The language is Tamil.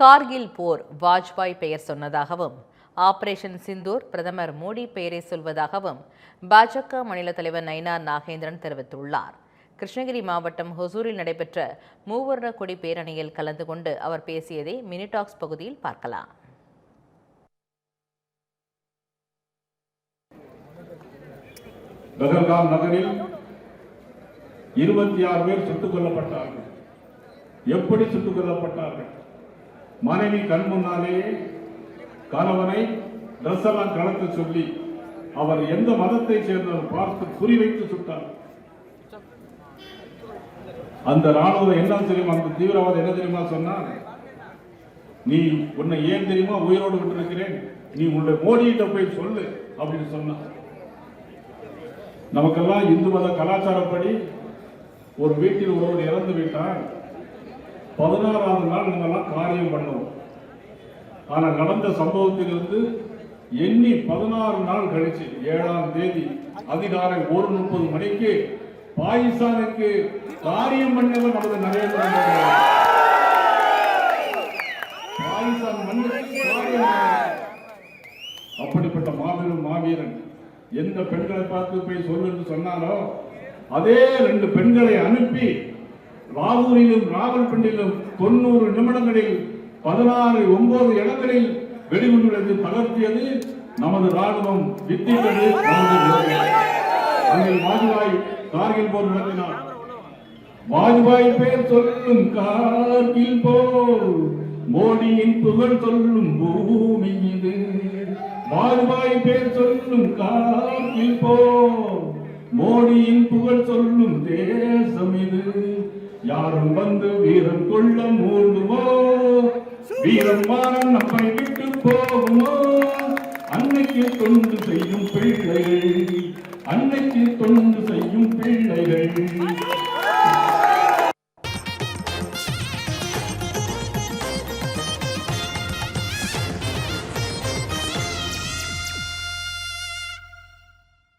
கார்கில் போர் வாஜ்பாய் பெயர் சொன்னதாகவும் ஆபரேஷன் சிந்தூர் பிரதமர் மோடி பெயரை சொல்வதாகவும் பாஜக மாநில தலைவர் நயினார் நாகேந்திரன் தெரிவித்துள்ளார். கிருஷ்ணகிரி மாவட்டம் ஹொசூரில் நடைபெற்ற மூவர்ண கொடி பேரணியில் கலந்து கொண்டு அவர் பேசியதை மினிடாக்ஸ் பகுதியில் பார்க்கலாம். பெஹல்காம் நகரில் இருபத்தி ஆறு பேர் சுட்டுக் கொல்லப்பட்டார்கள். எப்படி சுட்டுக் கொல்லப்பட்டார்கள்? மனைவி கண் முன்னாலே கணவனை ட்ரெஸ் எல்லாம் கலக்க சொல்லி அவர் எந்த மதத்தை சேர்ந்தவர் பார்த்து குறிவைத்து சுட்டார். அந்த ராணுவம் என்ன தெரியுமா? அந்த தீவிரவாதம் என்ன தெரியுமா சொன்னார் நீ உன்னை ஏன் தெரியுமா உயிரோடு விட்டிருக்கிறேன் நீ உன்னுடைய மோடியிட்ட போய் சொல்லு அப்படின்னு சொன்னார். நமக்கெல்லாம் இந்து மத கலாச்சாரப்படி ஒரு வீட்டில் ஒருவர் இறந்து விட்டால் பதினாறாவது நாள் நம்மெல்லாம் காரியம் பண்ணுவோம் ஆனால் நடந்த சம்பவத்திலிருந்து எண்ணி பதினாறு நாள் கழிச்சு ஏழாம் தேதி அதிகாலை ஒரு முப்பது மணிக்கு பாகிஸ்தானுக்கு காரியம் பண்ணவர் நமது நரேந்திர மோடி பாகிஸ்தான் மண்ணுக்கு காரியம் அப்படிப்பட்ட மாபெரும் மாவீரன் எந்த பெண்களை பார்த்து போய் சொல்லு சொன்னாலோ அதே ரெண்டு பெண்களை அனுப்பி ராவூரிலும் ராவல்பிண்டிலும் தொண்ணூறு நிமிடங்களில் பதினாறு ஒன்பது இடங்களில் வெடிகுண்டுகளை பகர்த்தியது நமது ராணுவம் வித்திட்டது நமது வாஜ்பாய் கார்கில் போர் நடத்தினார். வாஜ்பாய் பெயர் சொல்லும் கார்கில் போர் மோடியின் புகழ் சொல்லும் பூமி இது. வாஜ்பாய் பெயர் சொல்லும் கார்கில் போர் மோடியின் புகழ் சொல்லும் தேசம் இது. யாரும் வந்து வீரம் கொள்ள மூழ்குமோ வீரம் மாறம் நம்மை விட்டு போகுமோ? அன்னைக்கு தொண்டு செய்யும் பிள்ளைகள் அன்னைக்கு தொண்டு செய்யும் பிள்ளைகள்.